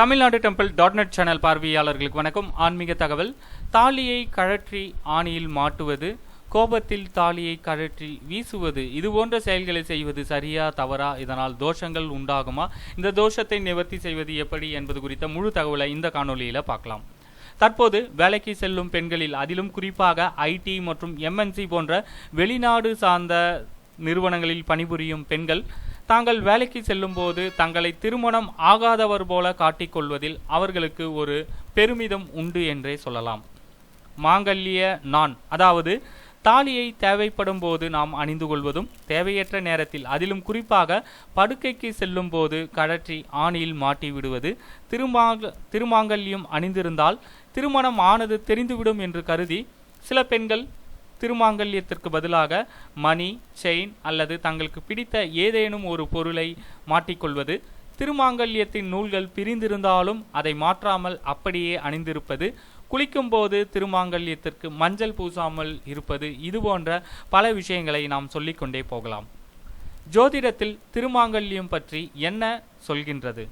Tamil Nadu temple dot net channel பார்வையாளர்களுக்கு வணக்கம். ஆன்மீக தகவல் தாலியை கழற்றி ஆணியில் மாட்டுவது கோபத்தில் தாலியை கழற்றி வீசுவது இது போன்ற செயல்களை செய்வது சரியா தவறா இதனால் தோஷங்கள் உண்டாகுமா இந்த தோஷத்தை நிவர்த்தி செய்வது எப்படி என்பது குறித்த முழு தகவலை இந்த காணொலியில் பார்க்கலாம். தற்போது வேலைக்கு செல்லும் பெண்களில் அதிலும் குறிப்பாக ஐடி மற்றும் எம்என்சி போன்ற வெளிநாடு சார்ந்த நிறுவனங்களில் பணிபுரியும் பெண்கள் தாங்கள் வேலைக்கு செல்லும்போது தங்களை திருமணம் ஆகாதவர் போல காட்டிக்கொள்வதில் அவர்களுக்கு ஒரு பெருமிதம் உண்டு என்றே சொல்லலாம். மாங்கல்ய நான் அதாவது தாலியை தேவைப்படும் போது நாம் அணிந்து கொள்வதும் தேவையற்ற நேரத்தில் அதிலும் குறிப்பாக படுக்கைக்கு செல்லும் போது கழற்றி ஆணியில் மாட்டி விடுவது திருமாங்க திருமாங்கல்யம் அணிந்திருந்தால் திருமணம் ஆனது தெரிந்துவிடும் என்று கருதி சில பெண்கள் திருமாங்கல்யத்திற்கு பதிலாக மணி செயின் அல்லது தங்களுக்கு பிடித்த ஏதேனும் ஒரு பொருளை மாட்டிக்கொள்வது. திருமாங்கல்யத்தின் நூல்கள் பிரிந்திருந்தாலும் அதை மாற்றாமல் அப்படியே அணிந்திருப்பது. குளிக்கும்போது திருமாங்கல்யத்திற்கு மஞ்சள் பூசாமல் இருப்பது. இது போன்ற பல விஷயங்களை நாம் சொல்லிக்கொண்டே போகலாம். ஜோதிடத்தில் திருமாங்கல்யம் பற்றி என்ன சொல்கின்றது?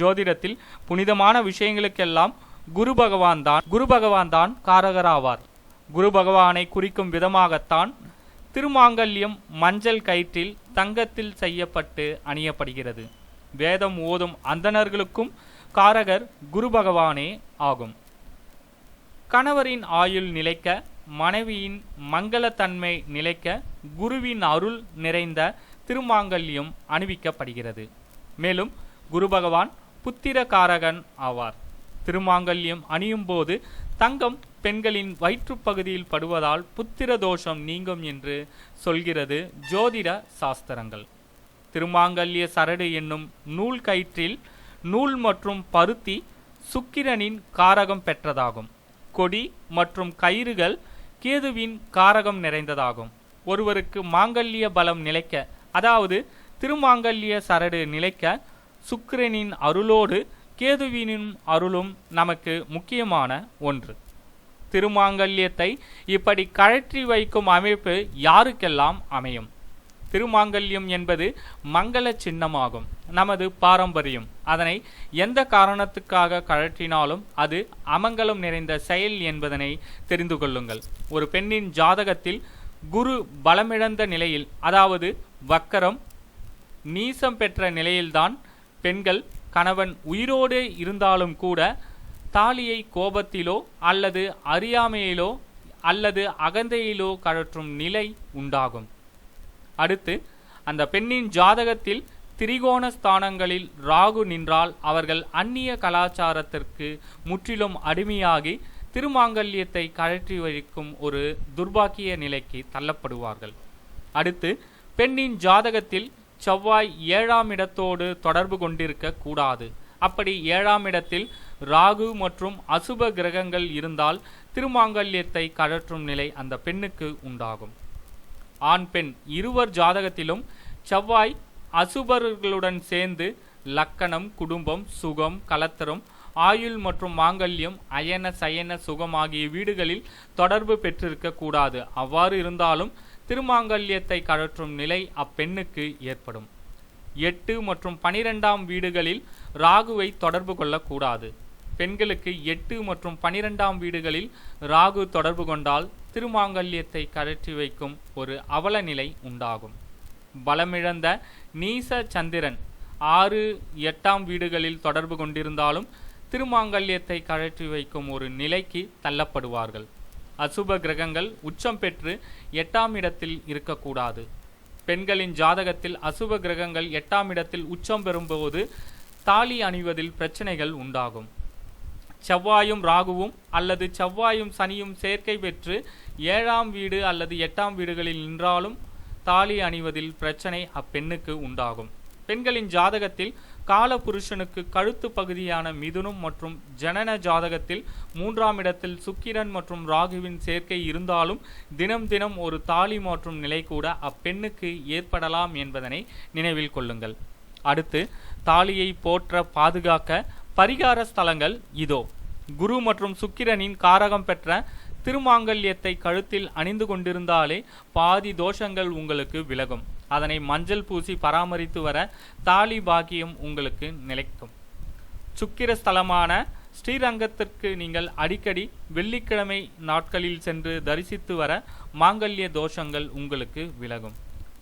ஜோதிடத்தில் புனிதமான விஷயங்களுக்கெல்லாம் குரு பகவான் தான் குரு பகவான் தான் காரகராவார். குரு பகவானை குறிக்கும் விதமாகத்தான் திருமாங்கல்யம் மஞ்சள் கயிற்றில் தங்கத்தில் செய்யப்பட்டு அணியப்படுகிறது. வேதம் ஓதும் அந்தணர்களுக்கும் காரகர் குரு பகவானே ஆகும். கணவரின் ஆயுள் நிலைக்க மனைவியின் மங்களத்தன்மை நிலைக்க குருவின் அருள் நிறைந்த திருமாங்கல்யம் அணிவிக்கப்படுகிறது. மேலும் குரு பகவான் புத்திர காரகன் ஆவார். திருமாங்கல்யம் அணியும் போது தங்கம் பெண்களின் வயிற்றுப் பகுதியில் படுவதால் புத்திர தோஷம் நீங்கும் என்று சொல்கிறது ஜோதிட சாஸ்திரங்கள். திருமாங்கல்ய சரடு என்னும் நூல் கயிற்றில் நூல் மற்றும் பருத்தி சுக்கிரனின் காரகம் பெற்றதாகும். கொடி மற்றும் கயிறுகள் கேதுவின் காரகம் நிறைந்ததாகும். ஒருவருக்கு மாங்கல்ய பலம் நிலைக்க அதாவது திருமாங்கல்ய சரடு நிலைக்க சுக்கிரனின் அருளோடு கேதுவினின் அருளும் நமக்கு முக்கியமான ஒன்று. திருமாங்கல்யத்தை இப்படி கழற்றி வைக்கும் அமைப்பு யாருக்கெல்லாம் அமையும்? திருமாங்கல்யம் என்பது மங்கள சின்னமாகும் நமது பாரம்பரியம். அதனை எந்த காரணத்துக்காக கழற்றினாலும் அது அமங்கலம் நிறைந்த செயல் என்பதனை தெரிந்து கொள்ளுங்கள். ஒரு பெண்ணின் ஜாதகத்தில் குரு பலமிழந்த நிலையில் அதாவது வக்கரம் நீசம் பெற்ற நிலையில்தான் பெண்கள் கணவன் உயிரோடு இருந்தாலும் கூட தாலியை கோபத்திலோ அல்லது அறியாமையிலோ அல்லது அகந்தையிலோ கழற்றும் நிலை உண்டாகும். அடுத்து அந்த பெண்ணின் ஜாதகத்தில் திரிகோண ஸ்தானங்களில் ராகு நின்றால் அவர்கள் அந்நிய கலாச்சாரத்திற்கு முற்றிலும் அடிமையாகி திருமாங்கல்யத்தை கழற்றி வைக்கும் ஒரு துர்பாக்கிய நிலைக்கு தள்ளப்படுவார்கள். அடுத்து பெண்ணின் ஜாதகத்தில் செவ்வாய் ஏழாம் இடத்தோடு தொடர்பு கொண்டிருக்க கூடாது. அப்படி ஏழாம் இடத்தில் ராகு மற்றும் அசுப கிரகங்கள் இருந்தால் திருமாங்கல்யத்தை கழற்றும் நிலை அந்த பெண்ணுக்கு உண்டாகும். ஆண் பெண் இருவர் ஜாதகத்திலும் செவ்வாய் அசுபர்களுடன் சேர்ந்து லக்கணம் குடும்பம் சுகம் கலத்தரம் ஆயுள் மற்றும் மாங்கல்யம் அயன சயன சுகம் ஆகிய வீடுகளில் தொடர்பு பெற்றிருக்க கூடாது. அவ்வாறு இருந்தாலும் திருமாங்கல்யத்தை கழற்றும் நிலை அப்பெண்ணுக்கு ஏற்படும். எட்டு மற்றும் பனிரெண்டாம் வீடுகளில் ராகுவை தொடர்பு கொள்ளக்கூடாது. பெண்களுக்கு எட்டு மற்றும் பனிரெண்டாம் வீடுகளில் ராகு தொடர்பு கொண்டால் திருமாங்கல்யத்தை கழற்றி வைக்கும் ஒரு அவல நிலை உண்டாகும். பலமிழந்த நீச சந்திரன் ஆறு எட்டாம் வீடுகளில் தொடர்பு கொண்டிருந்தாலும் திருமாங்கல்யத்தை கழற்றி வைக்கும் ஒரு நிலைக்கு தள்ளப்படுவார்கள். அசுப கிரகங்கள் உச்சம் பெற்று எட்டாம் இடத்தில் இருக்கக்கூடாது. பெண்களின் ஜாதகத்தில் அசுப கிரகங்கள் எட்டாம் இடத்தில் உச்சம் பெறும்போது தாலி அணிவதில் பிரச்சனைகள் உண்டாகும். செவ்வாயும் ராகுவும் அல்லது செவ்வாயும் சனியும் சேர்க்கை பெற்று ஏழாம் வீடு அல்லது எட்டாம் வீடுகளில் நின்றாலும் தாலி அணிவதில் பிரச்சனை அப்பெண்ணுக்கு உண்டாகும். பெண்களின் ஜாதகத்தில் கால புருஷனுக்கு கழுத்து பகுதியான மிதுனம் மற்றும் ஜனன ஜாதகத்தில் மூன்றாம் இடத்தில் சுக்கிரன் மற்றும் ராகுவின் சேர்க்கை இருந்தாலும் தினம் தினம் ஒரு தாலி மாற்றும் நிலை கூட அப்பெண்ணுக்கு ஏற்படலாம் என்பதனை நினைவில் கொள்ளுங்கள். அடுத்து தாலியை போற்ற பாதுகாக்க பரிகார ஸ்தலங்கள் இதோ. குரு மற்றும் சுக்கிரனின் காரகம் பெற்ற திருமாங்கல்யத்தை கழுத்தில் அணிந்து கொண்டிருந்தாலே பாதி தோஷங்கள் உங்களுக்கு விலகும். அதனை மஞ்சள் பூசி பராமரித்து வர தாலி பாக்கியம் உங்களுக்கு நிலைக்கும். சுக்கிர ஸ்தலமான ஸ்ரீரங்கத்திற்கு நீங்கள் அடிக்கடி வெள்ளிக்கிழமை நாட்களில் சென்று தரிசித்து வர மாங்கல்ய தோஷங்கள் உங்களுக்கு விலகும்.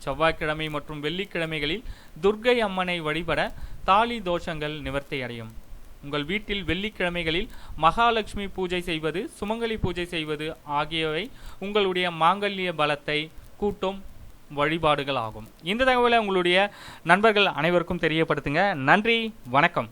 செவ்வாய்க்கிழமை மற்றும் வெள்ளிக்கிழமைகளில் துர்க்கை அம்மனை வழிபட தாலி தோஷங்கள் நிவர்த்தியடையும் உங்கள் வீட்டில் வெள்ளிக்கிழமைகளில் மகாலட்சுமி பூஜை செய்வது சுமங்கலி பூஜை செய்வது ஆகியவை உங்களுடைய மாங்கல்ய பலத்தை கூட்டும். வழிபாடுகள் ஆகும். இந்த தகவலை உங்களுடைய நண்பர்கள் அனைவருக்கும் தெரியப்படுத்துங்க. நன்றி வணக்கம்.